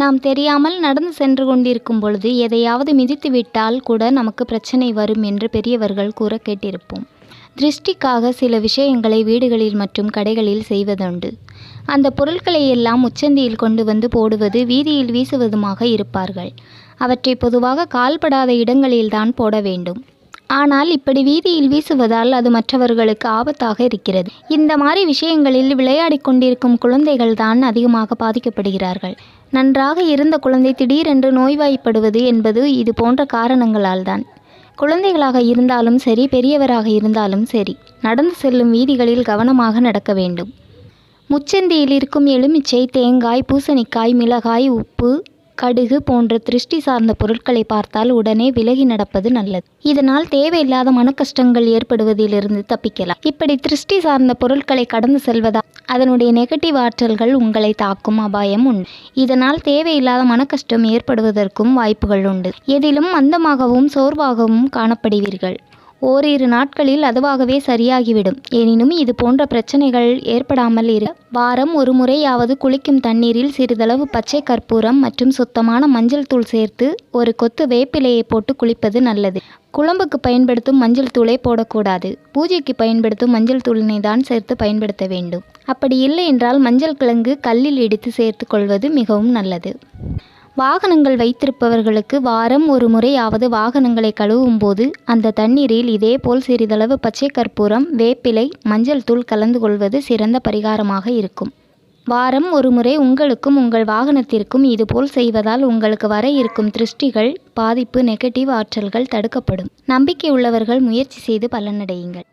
நாம் தெரியாமல் நடந்து சென்று கொண்டிருக்கும் பொழுது எதையாவது மிதித்து விட்டால் கூட நமக்கு பிரச்சனை வரும் என்று பெரியவர்கள் கூற கேட்டிருப்போம். திருஷ்டிக்காக சில விஷயங்களை வீடுகளில் மற்றும் கடைகளில் செய்வதுண்டு. அந்த பொருட்களை எல்லாம் உச்சந்தியில் கொண்டு வந்து போடுவது வீதியில் வீசுவதுமாக இருப்பார்கள். அவற்றை பொதுவாக கால்படாத இடங்களில்தான் போட வேண்டும். ஆனால் இப்படி வீதியில் வீசுவதால் அது மற்றவர்களுக்கு ஆபத்தாக இருக்கிறது. இந்த மாதிரி விஷயங்களில் விளையாடி கொண்டிருக்கும் குழந்தைகள் தான் அதிகமாக பாதிக்கப்படுகிறார்கள். நன்றாக இருந்த குழந்தை திடீரென்று நோய்வாய்ப்படுவது என்பது இது போன்ற காரணங்களால் தான். குழந்தைகளாக இருந்தாலும் சரி பெரியவராக இருந்தாலும் சரி நடந்து செல்லும் வீதிகளில் கவனமாக நடக்க வேண்டும். முச்சந்தியில் இருக்கும் எலுமிச்சை தேங்காய் பூசணிக்காய் மிளகாய் உப்பு கடுகு போன்ற திருஷ்டி சார்ந்த பொருட்களை பார்த்தால் உடனே விலகி நடப்பது நல்லது. இதனால் தேவையில்லாத மனக்கஷ்டங்கள் ஏற்படுவதிலிருந்து தப்பிக்கலாம். இப்படி திருஷ்டி சார்ந்த பொருட்களை கடந்து செல்வதால் அதனுடைய நெகட்டிவ் ஆற்றல்கள் உங்களை தாக்கும் அபாயம் உண்டு. இதனால் தேவையில்லாத மனக்கஷ்டம் ஏற்படுவதற்கும் வாய்ப்புகள் உண்டு. எதிலும் மந்தமாகவும் சோர்வாகவும் காணப்படுவீர்கள். ஓரிரு நாட்களில் அதுவாகவே சரியாகிவிடும். எனினும் இது போன்ற பிரச்சனைகள் ஏற்படாமல் இரு. வாரம் ஒரு முறையாவது குளிக்கும் தண்ணீரில் சிறிதளவு பச்சை கற்பூரம் மற்றும் சுத்தமான மஞ்சள் தூள் சேர்த்து ஒரு கொத்து வேப்பிலையை போட்டு குளிப்பது நல்லது. குழம்புக்கு பயன்படுத்தும் மஞ்சள் தூளை போடக்கூடாது. பூஜைக்கு பயன்படுத்தும் மஞ்சள் தூளினை தான் சேர்த்து பயன்படுத்த வேண்டும். அப்படி இல்லை என்றால் மஞ்சள் கிழங்கு கல்லில் இடித்து சேர்த்து கொள்வது மிகவும் நல்லது. வாகனங்கள் வைத்திருப்பவர்களுக்கு வாரம் ஒரு முறையாவது வாகனங்களை கழுவும் போது அந்த தண்ணீரில் இதேபோல் சிறிதளவு பச்சை கற்பூரம் வேப்பிலை மஞ்சள் தூள் கலந்து கொள்வது சிறந்த பரிகாரமாக இருக்கும். வாரம் ஒரு முறை உங்களுக்கும் உங்கள் வாகனத்திற்கும் இதுபோல் செய்வதால் உங்களுக்கு வர இருக்கும் திருஷ்டிகள் பாதிப்பு நெகட்டிவ் ஆற்றல்கள் தடுக்கப்படும். நம்பிக்கை உள்ளவர்கள் முயற்சி செய்து பலனடையுங்கள்.